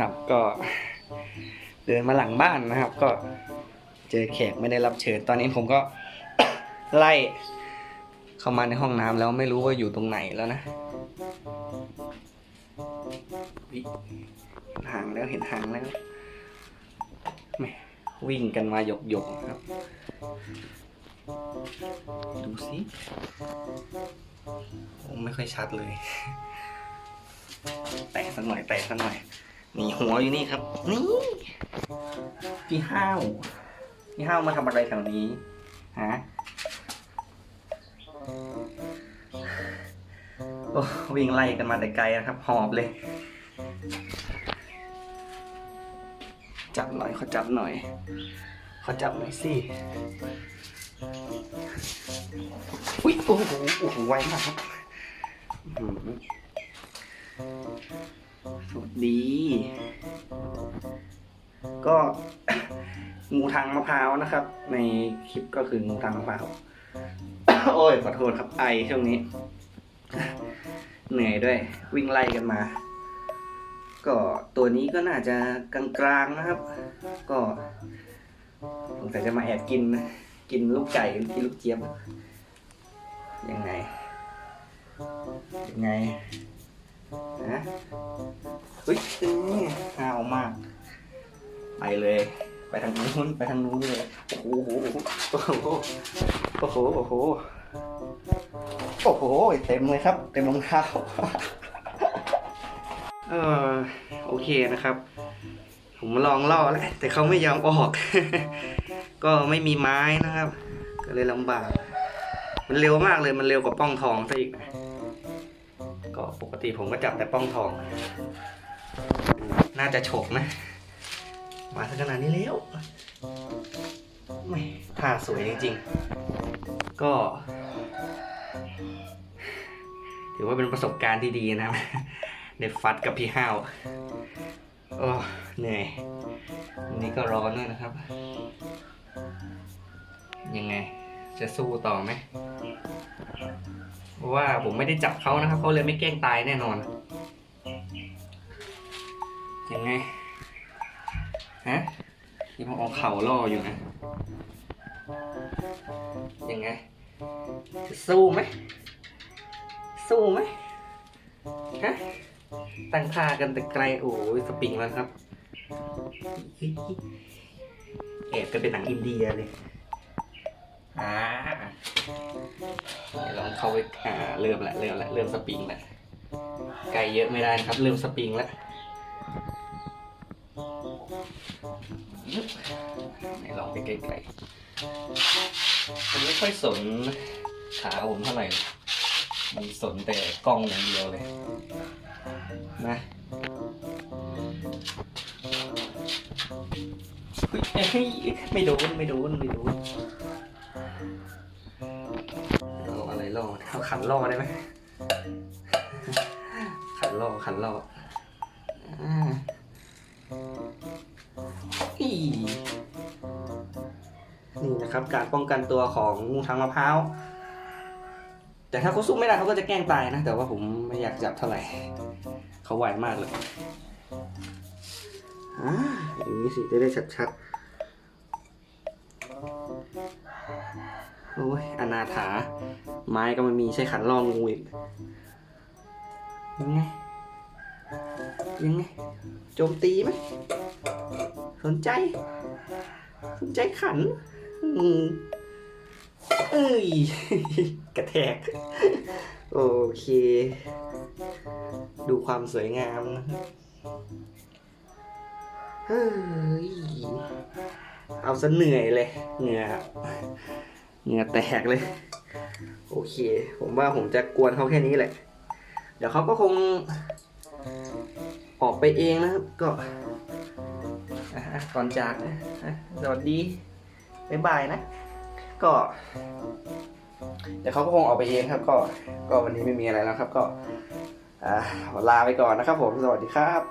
ครับ ก็เดินมาหลังบ้านนะครับ ก็เจอแขกไม่ได้รับเชิญตอนนี้ผมก็ไล่เข้ามาในห้องน้ำแล้วไม่รู้ว่าอยู่ตรงไหนแล้วนะห็นหางแล้วเห็นหางแล้วแหม่วิ่งกันมาหยกหยกครับ ดูสิไม่ค่อยชัดเลย แตะสักหน่อยแตะสักหน่อย นี่หัวอยู่นี่ครับ นี่พี่ห้าวพี่ห้าวมาทำอะไรแถวนี้ฮะโอ้วิ่งไล่กันมาแต่ไกลนะครับ หอบเลย จับหน่อยเขาจับหน่อยเขาจับหน่อยสิอุ้ยโอ้โหโอ้โหไวมากครับ สวัสดี ก็งูทางมะพร้าวนะครับ ในคลิปก็คืองูทางมะพร้าว โอ้ยขอโทษครับไอช่วงนี้ เหนื่อยด้วย วิ่งไล่กันมา ก็ตัวนี้ก็น่าจะกลางๆนะครับ ก็สงสัยจะมาแอบกิน กินลูกไก่กินลูกเจี๊ยบยังไงยังไง ฮะเฮ้ยนี่ห้าวมาก ไปเลย ไปทางนู้นไปทางนู้นเลย โอ้โห โอ้โห โอ้โห โอ้โห โอ้โห เต็มเลยครับ เต็มรองเท้า เออโอเคนะครับ ผมลองล่อแล้วแต่เขาไม่ยอมออก ก็ไม่มีไม้นะครับ ก็เลยลำบาก มันเร็วมากเลย มันเร็วกว่าป้องทองซะอีกนะ ก็ปกติผมก็จับแต่ป้องทอง น่าจะฉกนะ มาถึงขนาดนี้แล้วไม่ท่าสวยจริงๆ ก็ ถือว่าเป็นประสบการณ์ที่ดีนะครับในฟัดกับพี่ห้าวโอ้เหนื่อยวันนี้ก็ร้อนด้วยนะครับ ยังไง จะสู้ต่อไหมเพราะว่าผมไม่ได้จับเขานะครับเขาเลยไม่แกล้งตายแน่นอน ยังไง ฮะนี่ผมเอาเข่าล่ออยู่นะ ยังไงจะสู้ไหม สู้ไหมฮะ ตั้งท่ากันแต่ไกล โอ้ยสปริงแล้วครับแอบกันเป็นหนังอินเดียเลย อ่าลองเข้าไปอ่าเริ่มละเริ่มละเริ่มสปริงละไกลเยอะไม่ได้นะครับ เริ่มสปริงละไหนลองไปไกลๆผมไม่ค่อยสนขาผมเท่าไหร่ มันสนแต่กล้องอย่างเดียวเลย นะเฮ้ยไม่โดน ไม่โดน ไม่โดน ล่อเอาขันล่อได้ไหมขันล่อขันล่ออนี่นะครับ การป้องกันตัวของงูทางมะพร้าว แต่ถ้าเขาสู้ไม่ได้เขาก็จะแกล้งตายนะ แต่ว่าผมไม่อยากจับเท่าไหร่ เขาไวมากเลยอ่าอย่างนี้สิจะได้ชัดๆ โอ้ยอนาถา ไม้ก็ไม่มีใช้ขันล่องงูอีกยังไง ยังไง โจมตีไหมสนใจ สนใจขันอืมเอ้ย กระแทก โอเค ดูความสวยงามนะเฮ้ย เอาซะเหนื่อยเลย เหงื่อ เหงื่อแตกเลย โอเค ผมว่าผมจะกวนเขาแค่นี้แหละ เดี๋ยวเขาก็คง ออกไปเองนะครับ ก็อะก่อนจากนะสวัสดีบ๊ายบายนะ ก็ เดี๋ยวเขาก็คงออกไปเองครับ ก็ ก็วันนี้ไม่มีอะไรแล้วครับ ก็อ่าลาไปก่อนนะครับผม สวัสดีครับ